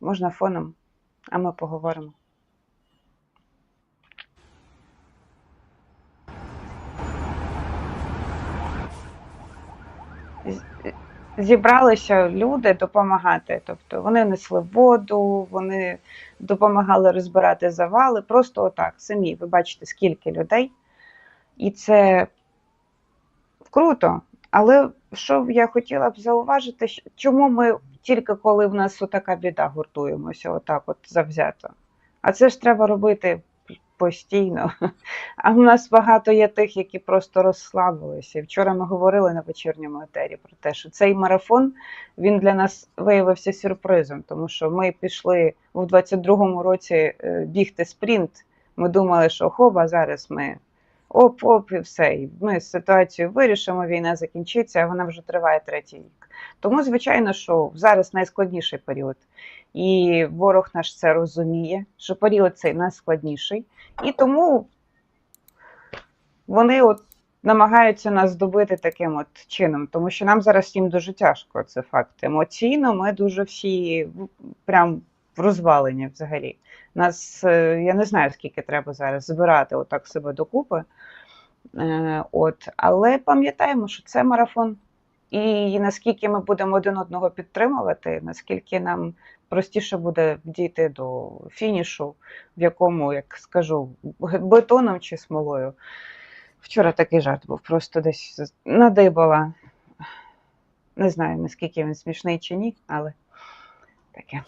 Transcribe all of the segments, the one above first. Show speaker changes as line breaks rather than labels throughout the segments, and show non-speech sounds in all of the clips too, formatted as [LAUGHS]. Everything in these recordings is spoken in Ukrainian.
Можна фоном, а ми поговоримо. Зібралися люди допомагати. Тобто вони несли воду, вони допомагали розбирати завали. Просто отак, самі. Ви бачите, скільки людей. І це круто. Але що я хотіла б зауважити, чому ми тільки коли в нас отака біда гуртуємося, отак от завзято. А це ж треба робити постійно. [LAUGHS] А в нас багато є тих, які просто розслабилися. Вчора ми говорили на вечірньому етері про те, що цей марафон він для нас виявився сюрпризом, тому що ми пішли у 22-му році е, бігти спринт. Ми думали, що хоба, зараз ми оп-оп, і все. Ми ситуацію вирішимо, війна закінчиться, а вона вже триває третій. Тому, звичайно, що зараз найскладніший період. І ворог наш це розуміє, що період цей найскладніший. І тому вони от намагаються нас добити таким от чином, тому що нам зараз їм дуже тяжко, це факт. Емоційно ми дуже всі прям в розвалені взагалі. Нас, е, я не знаю, скільки треба зараз збирати отак себе докупи. Е, От, але пам'ятаємо, що це марафон. І наскільки ми будемо один одного підтримувати, наскільки нам простіше буде дійти до фінішу, в якому, як скажу, бетоном чи смолою. Вчора такий жарт був, просто десь надибала. Не знаю, наскільки він смішний чи ні, але таке.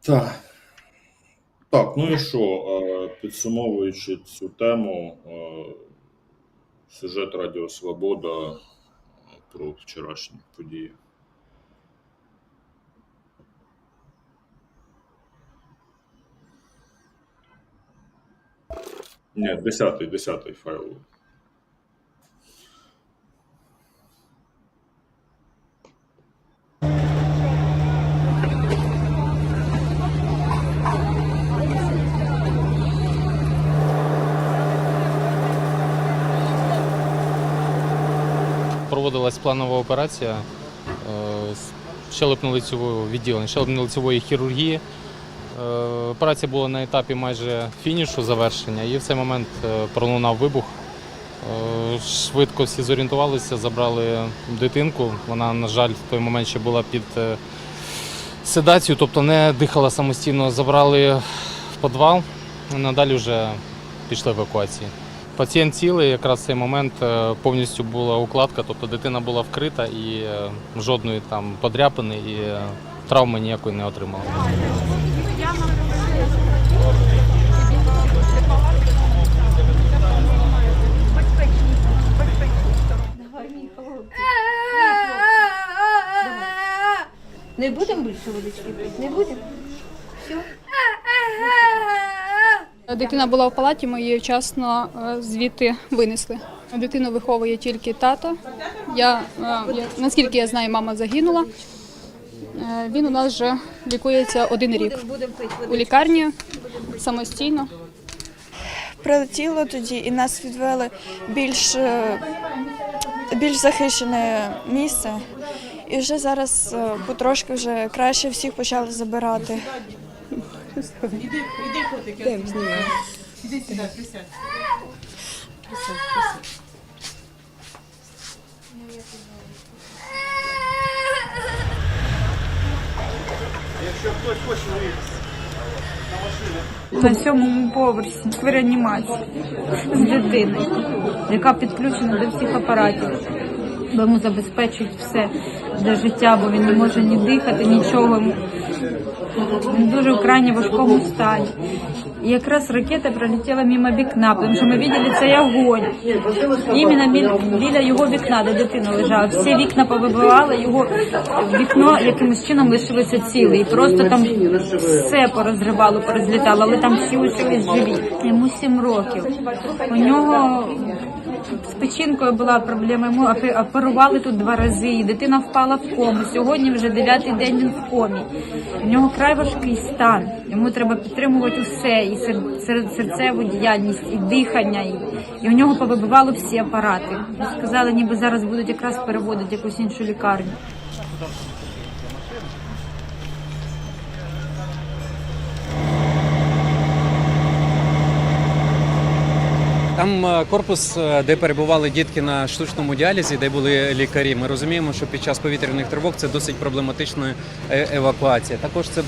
Так. Так, ну і що, е, підсумовуючи цю тему, е, сюжет Радіо Свобода про вчорашні події. Ні, десятий, десятий файл.
Проводилась планова операція е, з щелепно-лицевого відділення, щелепно-лицевої хірургії. Е, Операція була на етапі майже фінішу завершення, і в цей момент е, пролунав вибух. Швидко всі зорієнтувалися, забрали дитинку. Вона, на жаль, в той момент ще була під седацією, тобто не дихала самостійно. Забрали в підвал, надалі вже пішли евакуації. Пацієнт цілий, якраз в цей момент е, повністю була укладка, тобто дитина була вкрита і е, жодної там подряпини і е, травми ніякої не отримала.
Не будемо більше водички пити? Не будемо? Все?
Дитина була в палаті, ми її вчасно е, звідти винесли. Дитину виховує тільки тато. Я, е, я наскільки я знаю, мама загинула. Е, Він у нас вже лікується один рік
Будемо пити
у лікарні самостійно.
прилетіло тоді і нас відвели більш, більш захищене місце. І вже зараз потрошки вже краще всіх почали забирати.
На сьомому поверсі в реанімації з дитиною, яка підключена до всіх апаратів. Бо йому забезпечують все для життя, бо він не може ні дихати, нічого. Він дуже в крайне важкому стані. І якраз ракета пролетіла мимо вікна, тому що ми бачили цей огонь. Іменно біля, біля його вікна, де дитина лежала. Всі вікна повибивали, його вікно якимось чином лишилося ціле. І просто там все порозривало, порозлітало, але там всі лишились живі. Йому сім років. У нього з печінкою була проблема. Йому опе- оперували тут два рази. І дитина впала в кому. Сьогодні вже дев'ятий день він в комі. У нього край важкий стан. Йому треба підтримувати усе, і сер- сер- серцеву діяльність, і дихання, і, і у нього повибивало всі апарати. Сказали, ніби зараз будуть якраз переводити якусь іншу лікарню.
Там е, корпус, е, де перебували дітки на штучному діалізі, де були лікарі. Ми розуміємо, що під час повітряних тривог це досить проблематична е- евакуація. Також це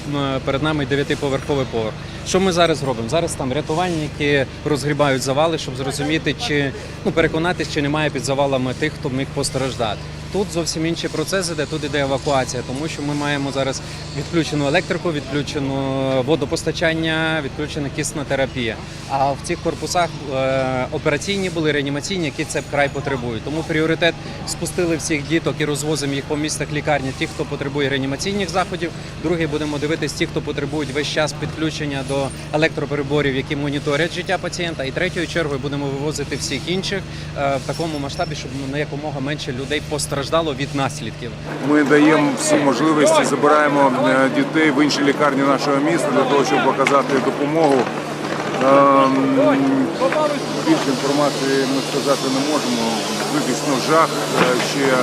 перед нами дев'ятиповерховий поверх. Що ми зараз робимо? Зараз там рятувальники розгрібають завали, щоб зрозуміти, чи ну переконатись, чи немає під завалами тих, хто міг постраждати. Тут зовсім інші процеси, де тут іде евакуація, тому що ми маємо зараз відключену електрику, відключену водопостачання, відключена кисна терапія. А в цих корпусах е, операційні були реанімаційні, які це вкрай потребують. Тому пріоритет спустили всіх діток і розвозимо їх по містах лікарні. Ті, хто потребує реанімаційних заходів. Другий будемо дивитись ті, хто потребують весь час підключення до електропереборів, які моніторять життя пацієнта. І третьою чергою будемо вивозити всіх інших е, в такому масштабі, щоб на якомога менше людей постраждало від наслідків.
Ми даємо всі можливості, забираємо е, дітей в інші лікарні нашого міста для того, щоб показати допомогу. Ем, Більше інформації ми сказати не можемо. Виключно жах. Е, Ще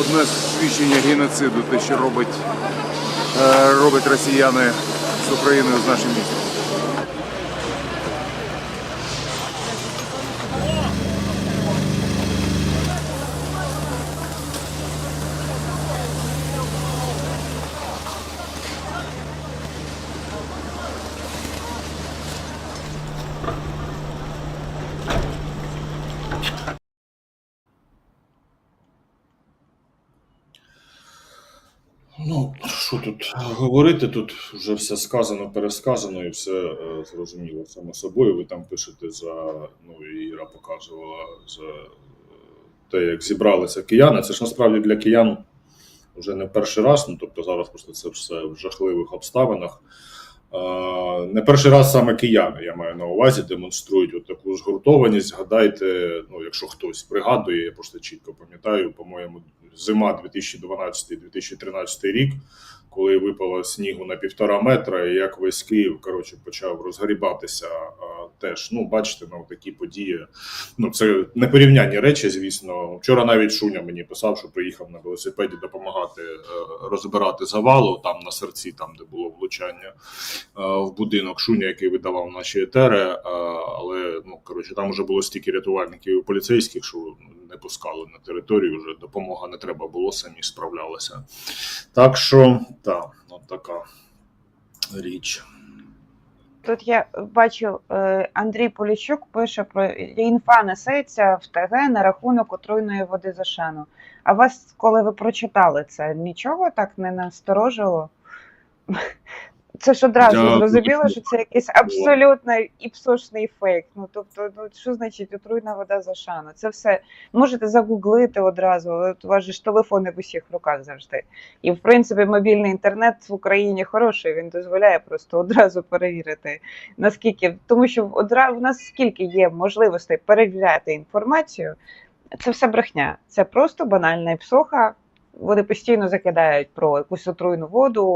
одне свідчення геноциду, те, що робить, е, роблять росіяни з Україною з нашим містом.
Ну, що тут говорити? Тут вже все сказано, пересказано і все е, зрозуміло само собою. Ви там пишете за, ну і Іра показувала за е, те, як зібралися кияни. Це ж насправді для киян вже не перший раз. Ну тобто зараз просто це все в жахливих обставинах. Не перший раз саме кияни, я маю на увазі, демонструють от таку згуртованість. Згадайте, ну якщо хтось пригадує, я просто чітко пам'ятаю, по-моєму, зима 2012-2013 рік, коли випало снігу на півтора метра, і як весь Київ коротше почав розгрібатися. Теж ну бачите, ну такі події. Ну це непорівнянні речі, звісно. Вчора навіть Шуня мені писав, що приїхав на велосипеді допомагати е, розбирати завалу там на серці, там де було влучання е, в будинок. Шуня, який видавав наші етери. е, Але ну коротше, там вже було стільки рятувальників і поліцейських, що не пускали на територію. Вже допомога не треба було, самі справлялися. Так що так, от така річ.
Тут я бачу, е, Андрій Поліщук пише про інфа несеться в ТГ на рахунок отруйної води з шану. А вас, коли ви прочитали це, нічого так не насторожило? Це ж одразу
Я-
зрозуміло, що це якийсь абсолютно іпсошний фейк. Ну тобто, ну що значить отруйна вода з Ашану? Це все можете загуглити одразу. От у вас же ж телефони в усіх руках завжди. І в принципі мобільний інтернет в Україні хороший. Він дозволяє просто одразу перевірити наскільки, тому що одразу в нас скільки є можливостей перевіряти інформацію. Це все брехня. Це просто банальна псоха. Вони постійно закидають про якусь отруйну воду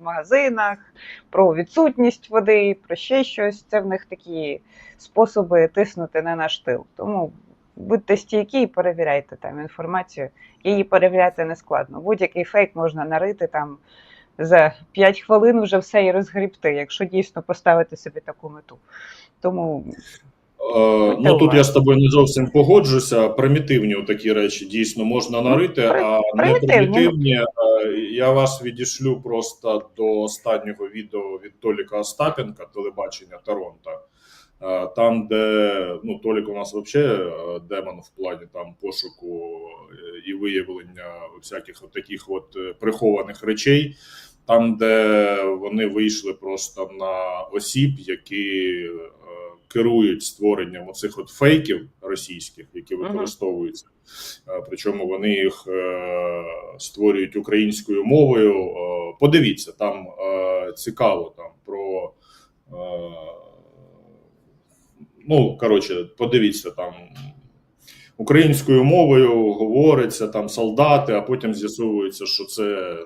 в магазинах, про відсутність води, про ще щось. Це в них такі способи тиснути на наш тил. Тому будьте стійкі і перевіряйте там інформацію. Її перевіряти не складно. Будь-який фейк можна нарити там за 5 хвилин вже все і розгрібти, якщо дійсно поставити собі таку мету. Тому
ну тут я з тобою не зовсім погоджуся. Примітивні такі речі дійсно можна нарити, а не
примітивні.
примітивні. е, Я вас відішлю просто до останнього відео від Толіка Остапенка, телебачення Торонто. Е, Там, де ну Толік у нас взагалі демон в плані там пошуку е, і виявлення всяких от таких от е, прихованих речей. Там, де вони вийшли просто на осіб, які е, керують створенням оцих от фейків російських, які використовуються. Е, Причому вони їх е, створюють українською мовою. Е, Подивіться, там цікаво там про. Ну, коротше, подивіться там. Українською мовою говориться там солдати, а потім з'ясовується, що це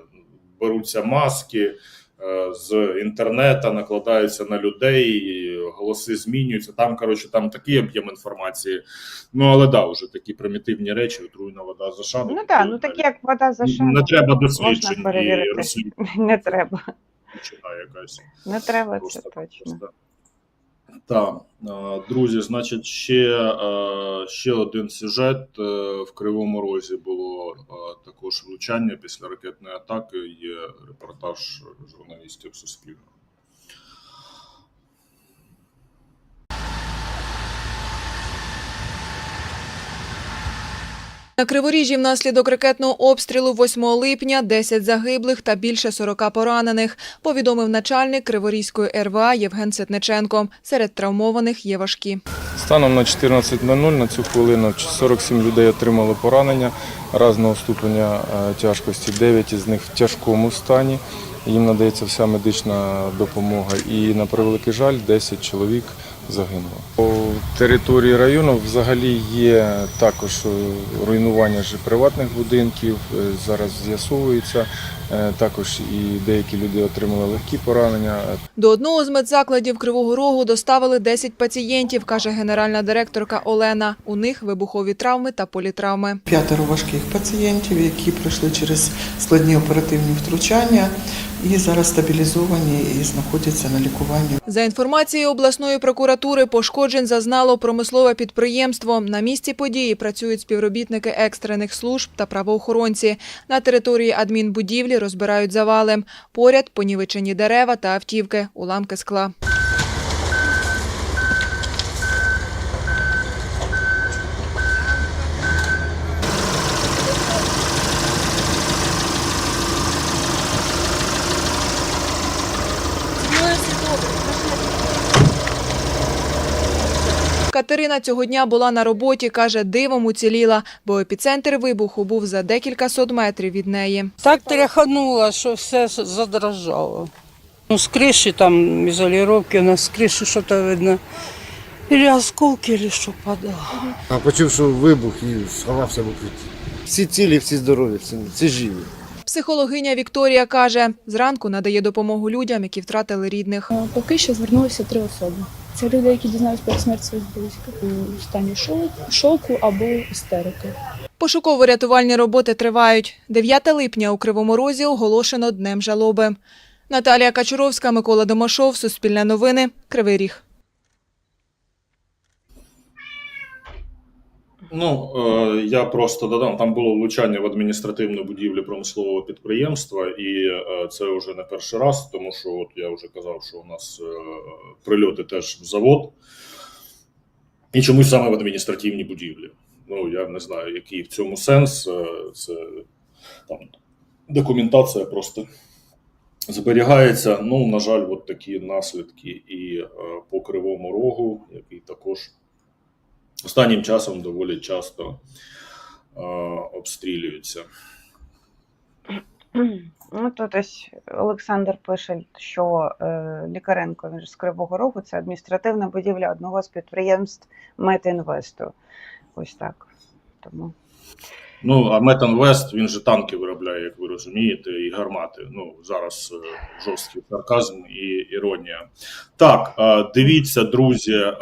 беруться маски з інтернету, накладаються на людей, голоси змінюються. Там, коротше, там такий об'єм інформації. Ну, але да, вже такі примітивні речі, отруйна вода за шану.
ну так, ну так як вода за шану.
Не треба досліджень і розслідування [LAUGHS]
Не треба.
Починає якась.
Не треба це точно.
просто. Так, е, друзі, значить, ще, ще один сюжет. Е, В Кривому Розі було також влучання після ракетної атаки. Є репортаж журналістів Суспільного.
На Криворіжжі внаслідок ракетного обстрілу 8 липня 10 загиблих та більше 40 поранених, повідомив начальник Криворізької РВА Євген Ситниченко. Серед травмованих є важкі.
Станом на 14.00 на цю хвилину 47 людей отримали поранення різного ступеня е, тяжкості. 9 із них в тяжкому стані. Їм надається вся медична допомога. І на превеликий жаль, 10 чоловік загинуло. Території району взагалі є також е, руйнування ж приватних будинків. е, Зараз з'ясовується. Е, Також і деякі люди отримали легкі поранення.
До одного з медзакладів Кривого Рогу доставили 10 пацієнтів, каже генеральна директорка Олена. У них вибухові травми та політравми.
П'ятеро важких пацієнтів, які пройшли через складні оперативні втручання і зараз стабілізовані і знаходяться на лікуванні.
За інформацією обласної прокуратури, пошкоджень зазнало промислове підприємство. На місці події працюють співробітники екстрених служб та правоохоронці. На території адмінбудівлі розбирають завали. Поряд понівечені дерева та автівки, уламки скла. Катерина цього дня була на роботі, каже, дивом уціліла, бо епіцентр вибуху був за декілька сот метрів від неї.
Так тряхануло, що все задрожало. Ну, з криші там ізоліровки, у нас з криші щось видно. Или осколки, или що падало.
А почув, що вибух і сховався в укритті. Всі цілі, всі здорові, всі, всі живі.
Психологиня Вікторія каже, зранку надає допомогу людям, які втратили рідних.
Поки що звернулися три особи. Це люди, які дізнаються про смерть своїх близьких у стані шоку або істерики.
Пошуково-рятувальні роботи тривають. 9 липня у Кривому Розі оголошено Днем жалоби. Наталія Качуровська, Микола Домашов, Суспільне новини, Кривий Ріг.
Ну, е, я просто додам, там було влучання в адміністративну будівлю промислового підприємства, і е, це вже не перший раз, тому що от я вже казав, що у нас е, прильоти теж в завод, і чомусь саме в адміністративній будівлі. Ну, я не знаю, який в цьому сенс. Це там документація просто зберігається. Ну, на жаль, от такі наслідки і по кривому рогу, який також останнім часом доволі часто е, обстрілюються.
Ну, тут ось Олександр пише, що е, Лікаренко він з Кривого Рогу це адміністративна будівля одного з підприємств Метінвесту. Ось так. Тому
Ну, а Метанвест, він же танки виробляє, як ви розумієте, і гармати. Ну, зараз е, жорсткий сарказм і іронія. Так, е, дивіться, друзі.